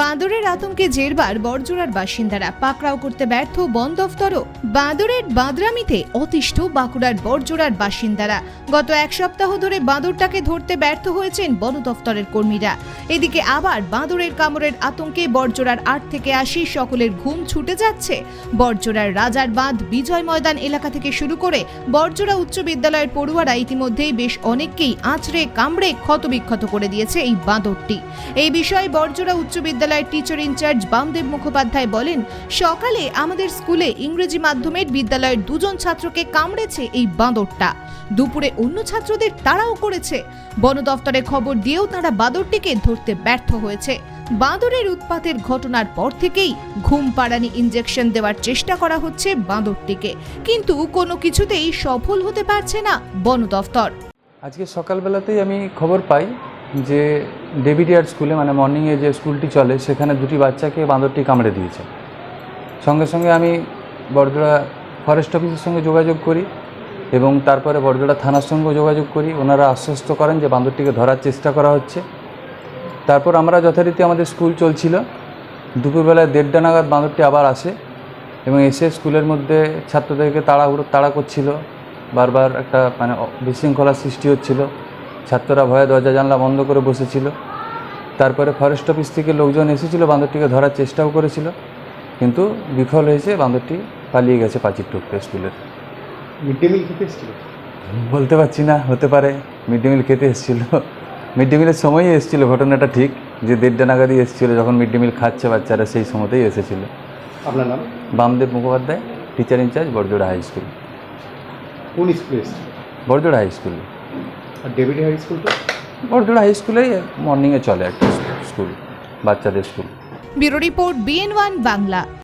বাঁদরের আতঙ্কে জেরবার বরজোড়ার বাসিন্দারা পাকড়াও করতে ব্যর্থ বন দফতরও বাঁদরের বাঁদরামিতে অতিষ্ঠ বাঁকুড়ার বরজোড়ার বাসিন্দারা। গত এক সপ্তাহ ধরে বাঁদরটাকে ধরতে ব্যর্থ হয়েছেন বন দফতরের কর্মীরা। এদিকে আবার বাঁদরের কামড়ের আতঙ্কে বরজোড়ার আট থেকে আশি সকলের ঘুম ছুটে যাচ্ছে। বরজোড়ার রাজার বাঁধ বিজয় ময়দান এলাকা থেকে শুরু করে বরজোড়া উচ্চ বিদ্যালয়ের পড়ুয়ারা ইতিমধ্যেই বেশ অনেককেই আঁচড়ে, কামড়ে ক্ষতবিক্ষত করে দিয়েছে এই বাঁদরটি। এই বিষয়ে বরজোড়া উচ্চ বিদ্যালয়ের টিচার ইনচার্জ বামদেব মুখোপাধ্যায় বলেন, সকালে আমাদের স্কুলে ইংরেজি মাধ্যমের বিদ্যালয়ের দুজন ছাত্রকে কামড়েছে এই বাঁদরটা। দুপুরে অন্য ছাত্রদের তাড়াও করেছে। বন দফতরে খবর দিয়েও তারা বাঁদরটিকে ধরতে ব্যর্থ হয়েছে। বাঁদরের উৎপাতের ঘটনার পর থেকেই ঘুম পাড়ানি ইঞ্জেকশন দেওয়ার চেষ্টা করা হচ্ছে বাঁদরটিকে। কিন্তু কোনো কিছুতেই সফল হতে পারছে না বন দফতর। আজকে সকালবেলাতেই আমি খবর পাই যে ডেভিডিয়ার স্কুলে মানে মর্নিংয়ে যে স্কুলটি চলে, সেখানে দুটি বাচ্চাকে বাঁদরটি কামড়ে দিয়েছে। সঙ্গে সঙ্গে আমি বড়জোড়া ফরেস্ট অফিসের সঙ্গে যোগাযোগ করি এবং তারপরে বড়জোড়া থানার সঙ্গেও যোগাযোগ করি। ওনারা আশ্বস্ত করেন যে বাঁদরটিকে ধরার চেষ্টা করা হচ্ছে। তারপর আমরা যথারীতি আমাদের স্কুল চলছিল। দুপুরবেলায় দেড়টা নাগাদ বাঁদরটি আবার আসে এবং এসে স্কুলের মধ্যে ছাত্রদেরকে তাড়াহুড়ো, তাড়া করছিল। বারবার একটা মানে বিশৃঙ্খলার সৃষ্টি হচ্ছিল। ছাত্ররা ভয়ে দরজা জানলা বন্ধ করে বসেছিল। তারপরে ফরেস্ট অফিস থেকে লোকজন এসেছিল বান্দরটিকে ধরার চেষ্টাও করেছিল। কিন্তু বিফল হয়েছে বান্দরটি পালিয়ে গেছে পাঁচির টুকতে স্কুলের মিড ডে মিল খেতে এসেছিল? বলতে পারছি না হতে পারে। মিড ডে মিল খেতে এসেছিল। মিড ডে মিলের সময়ই এসেছিল ঘটনাটা ঠিক যে দেড়টা নাগাদই এসেছিল যখন মিড ডে মিল খাচ্ছে বাচ্চারা সেই সময়তেই এসেছিল। আপনার নাম? Bamdev Mukhopadhyay teacher incharge Barjora high school কোন স্কুলে এসেছিল? বড়জোড়া হাই স্কুল আর ডেভিড হাই স্কুল তো? বড়জোড়া হাই স্কুলেই মর্নিংয়ে চলে একটা স্কুল বাচ্চাদের school. Bureau report BN one Bangla.